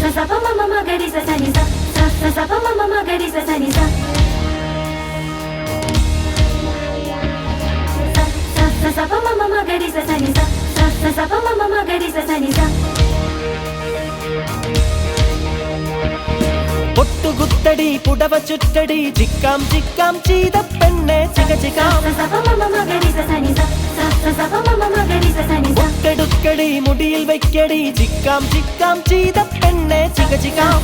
sa sa pa ma ma ma ga ri sa sa ni sa sa sa sa pa ma ma ma ga ri sa sa ni sa sa sa sa pa ma ma ma ga ri sa sa ni sa sa sa sa pa ma ma ma ga ri sa sa ni sa పొట్టు గుత్తడి పుడవ చుట్టడి చిక్కాం చిక్కాం చీద పెన్నే చిక చికాం வைக்கடி முடியில் வைக்கடி சிக்காம் சிக்காம் சீத பெண்ணே சிக சிகாம்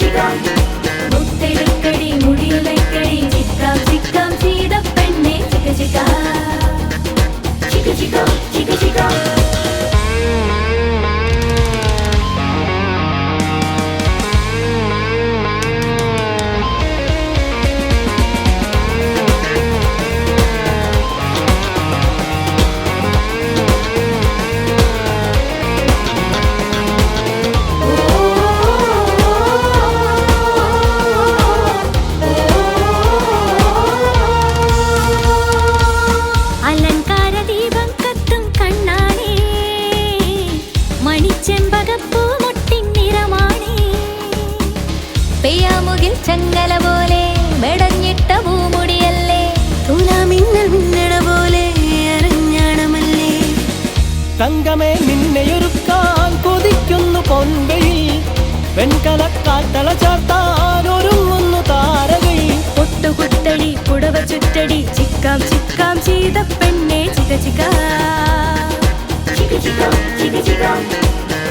ചിക്കാം ചിക്കാം ചിക്കാം ചിക്കാം ചെയ്ത പെണ്ണെ ചിക്ക ചിക്കാം. ചങ്ങല പോലെ മെടഞ്ഞിട്ട പൂമുടിയല്ലേ? തുലാമിന്നൽ മിന്നണ പോലെ അറിഞ്ഞാണമല്ലേ തങ്കമേ നിന്നെയൊരുക്കാൻ കൊതിക്കുന്നു പൊൻവയിൽ. വെൺകലക്കാട്ടള ചാർത്താൻ ഒരുങ്ങുന്നു താരകയിൽ. പൊട്ടുകുത്തടി പുടവ ചുറ്റടി ചിക്കാം ചിക്കാം ചെയ്ത പെണ്ണെ ചിക ചിക.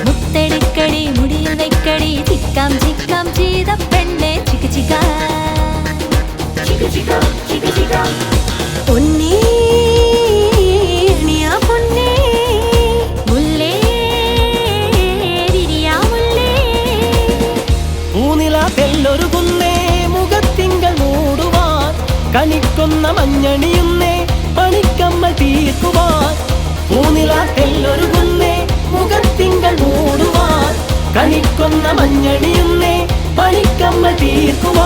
മുത്തെടുക്കടി മുടിയിൽ വെക്കടി ചിക്കാം ചിക്കാം ചെയ്ത കണിക്കൊന്ന മഞ്ഞണിയുന്നേ പണിക്കമ്മ തീർക്കുവാൻ. പൂനില തെല്ലൊരുകുന്നേ മുഖത്തിങ്കൾ മൂടുവാൻ. കണിക്കൊന്ന മഞ്ഞണിയുന്നേ പണിക്കമ്മ തീർക്കുവാൻ.